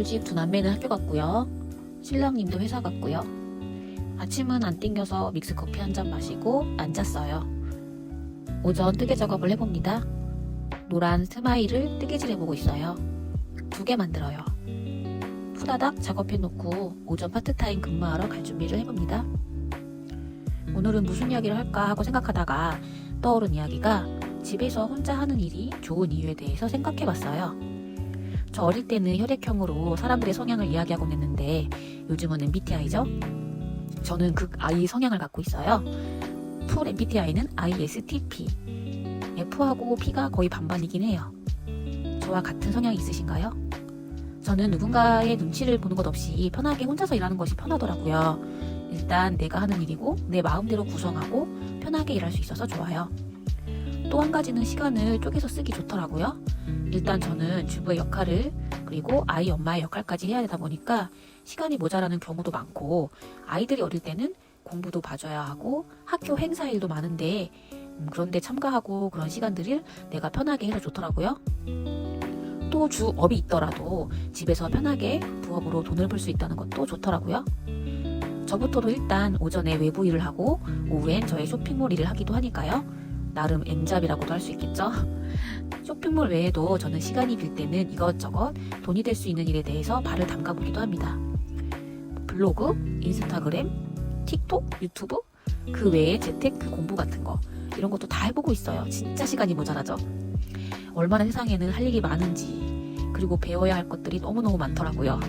서울집 두 남매는 학교 갔고요. 신랑님도 회사 갔고요. 아침은 안 땡겨서 믹스커피 한 잔 마시고 앉았어요. 오전 뜨개 작업을 해봅니다. 노란 스마일을 뜨개질 해보고 있어요. 두 개 만들어요. 후다닥 작업해놓고 오전 파트타임 근무하러 갈 준비를 해봅니다. 오늘은 무슨 이야기를 할까 하고 생각하다가 떠오른 이야기가 집에서 혼자 하는 일이 좋은 이유에 대해서 생각해봤어요. 저 어릴 때는 혈액형으로 사람들의 성향을 이야기하곤 했는데 요즘은 MBTI죠? 저는 극 I 성향을 갖고 있어요. 풀 MBTI는 ISTP. F하고 P가 거의 반반이긴 해요. 저와 같은 성향이 있으신가요? 저는 누군가의 눈치를 보는 것 없이 편하게 혼자서 일하는 것이 편하더라고요. 일단 내가 하는 일이고 내 마음대로 구성하고 편하게 일할 수 있어서 좋아요. 또 한 가지는 시간을 쪼개서 쓰기 좋더라고요. 일단 저는 주부의 역할을 그리고 아이 엄마의 역할까지 해야 되다 보니까 시간이 모자라는 경우도 많고 아이들이 어릴 때는 공부도 봐줘야 하고 학교 행사 일도 많은데 음, 그런데 참가하고 그런 시간들을 내가 편하게 해서 좋더라고요. 또 주업이 있더라도 집에서 편하게 부업으로 돈을 벌 수 있다는 것도 좋더라고요. 저부터도 일단 오전에 외부 일을 하고 오후엔 저의 쇼핑몰 일을 하기도 하니까요. 나름 N잡이라고도 할 수 있겠죠. 쇼핑몰 외에도 저는 시간이 빌 때는 이것저것 돈이 될 수 있는 일에 대해서 발을 담가보기도 합니다. 블로그, 인스타그램, 틱톡, 유튜브, 그 외에 재테크 공부 같은 거 이런 것도 다 해보고 있어요. 진짜 시간이 모자라죠. 얼마나 세상에는 할 일이 많은지 그리고 배워야 할 것들이 너무너무 많더라고요.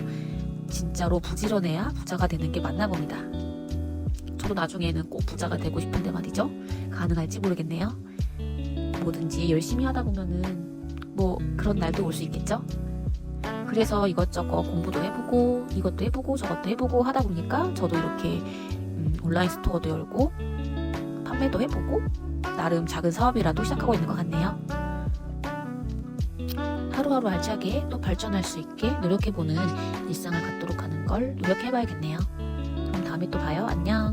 진짜로 부지런해야 부자가 되는 게 맞나 봅니다. 저도 나중에는 꼭 부자가 되고 싶은데 말이죠. 가능할지 모르겠네요. 뭐든지 열심히 하다 보면은 뭐 그런 날도 올 수 있겠죠. 그래서 이것저것 공부도 해보고 이것도 해보고 저것도 해보고 하다 보니까 저도 이렇게 음, 온라인 스토어도 열고 판매도 해보고 나름 작은 사업이라도 시작하고 있는 것 같네요. 하루하루 알차게 또 발전할 수 있게 노력해보는 일상을 갖도록 하는 걸 노력해봐야겠네요. 그럼 다음에 또 봐요. 안녕.